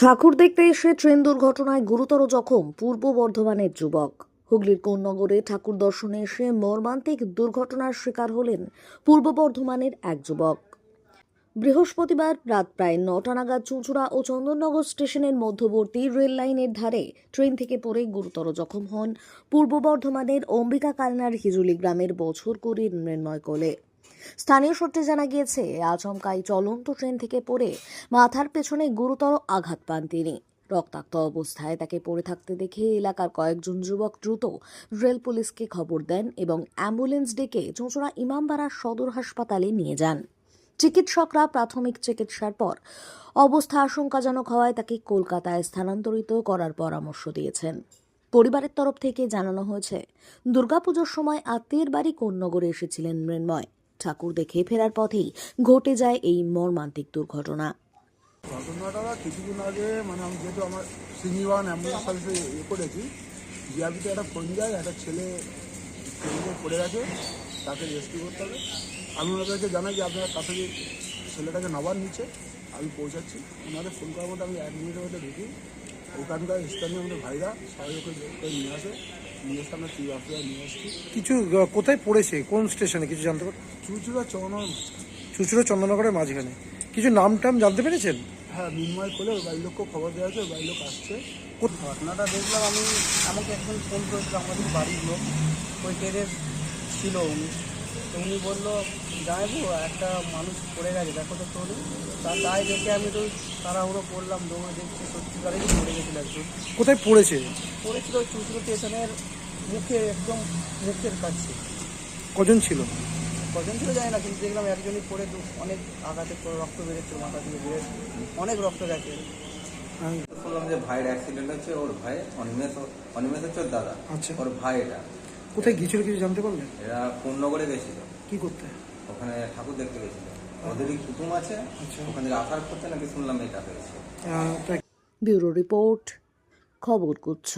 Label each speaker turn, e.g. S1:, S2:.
S1: ঠাকুর দেখতে এসে ট্রেন দুর্ঘটনায় গুরুতর জখম পূর্ব বর্ধমানের যুবক। হুগলির কোন্নগরে ঠাকুর দর্শনে এসে মর্মান্তিক দুর্ঘটনার শিকার হলেন পূর্ব বর্ধমানের এক যুবক। বৃহস্পতিবার রাত প্রায় নটা নাগাদ চুঁচুড়া ও চন্দননগর স্টেশনের মধ্যবর্তী রেল লাইনের ধারে ট্রেন থেকে পড়ে গুরুতর জখম হন পূর্ব বর্ধমানের অম্বিকা কালনার হিজুলি গ্রামের বছর কুড়ির মৃন্ময় কোলে স্থানীয় সূত্রে জানা গিয়েছে আচমকাই চলন্ত ট্রেন থেকে পড়ে মাথার পেছনে গুরুতর আঘাত পান তিনি। রক্তাক্ত অবস্থায় তাকে পড়ে থাকতে দেখে এলাকার কয়েকজন যুবক দ্রুত রেল পুলিশকে খবর দেন এবং অ্যাম্বুলেন্স ডেকে চোঁচড়া ইমামবাড়া সদর হাসপাতালে নিয়ে যান। চিকিৎসকরা প্রাথমিক চিকিৎসার পর অবস্থা আশঙ্কাজনক হওয়ায় তাকে কলকাতায় স্থানান্তরিত করার পরামর্শ দিয়েছেন। পরিবারের তরফ থেকে জানানো হয়েছে, দুর্গাপুজোর সময় আত্মীয়ের বাড়ি কোন্নগরে এসেছিলেন মৃন্ময়। ঠাকুর দেখে ফেরার পথেই ঘটে যায় এই মর্মান্তিক দুর্ঘটনা।
S2: ঘটনাটা কিছুদিন আগে মানে আমি যেহেতু আমার সিনিওয়ান অ্যাম্বুলেন্স সার্ভিসে ইয়ে করেছি, জিআরপিতে একটা ফোন যায়, একটা ছেলে পড়ে গেছে, তাকে রেস্কিউ করতে হবে। আমি ওনাদেরকে জানাই যে আপনারা তাড়াতাড়ি ছেলেটাকে নাবার নিচে, আমি পৌঁছাচ্ছি। ওনাদের ফোন করার মধ্যে আমি এক মিনিটের মধ্যে ঢুকি। ওখানকার স্থানীয় আমাদের ভাইরা সবাই ওকে নিয়ে আসে। নিয়ে এসে আমরা চিফ নিয়ে আসছি
S3: কিছু কোথায় পড়েছে? কোন স্টেশনে? কিছু জানতে পার
S2: চুচুড়া চন্দন
S3: চুচুড়া চন্দননগরের মাঝখানে। কিছু নাম টাম জানতে পেরেছেন?
S2: হ্যাঁ মিনময় খোলে ওই বাড়ির লোককেও খবর দেওয়া হয়েছে ওই বাড়ির লোক আসছে।
S4: ঘটনাটা দেখলাম আমি আমাকে একজন ফোন করেছিল আমাদের বাড়ির লোক। ওই ট্রেনের ছিল উনি। তো উনি বলল যাইবো একটা মানুষ পড়ে গেছে দেখো তো তোর। তা তাই দেখে আমি তো তাড়াহুড়ো করলাম দৌড়ে দেখছি সত্যিকারেরই পড়ে গেছিল একজন।
S3: কোথায় পড়েছে?
S4: পড়েছিল ওই স্টেশনের মুখে একদম মুখের কাছে।
S3: কজন ছিল?
S4: কজন ছিল যায় না কিন্তু দেখলাম একজনই পড়ে দু- অনেক আঘাতে রক্ত বেরোচ্ছে মাথা দিয়ে বেরোচ্ছে অনেক রক্ত গেছে।
S5: শুনলাম যে ভাইয়ের অ্যাক্সিডেন্ট হচ্ছে ওর ভাই অনিমেষ অনিমেষ হচ্ছে ওর দাদা
S3: আচ্ছা।
S5: ওর ভাই এটা।
S3: কোথায় গিয়েছিল কিছু জানতে পারলেন
S5: এরা পূর্ণগরে গেছিল।
S3: কি করতে?
S5: ওখানে ঠাকুর দেখতে গেছিল। ওদেরই কুটুম আছে ওখানে ওখান আসার করতে নাকি শুনলাম এটা হয়েছে।
S1: ব্যুরো রিপোর্ট খবর গুচ্ছ।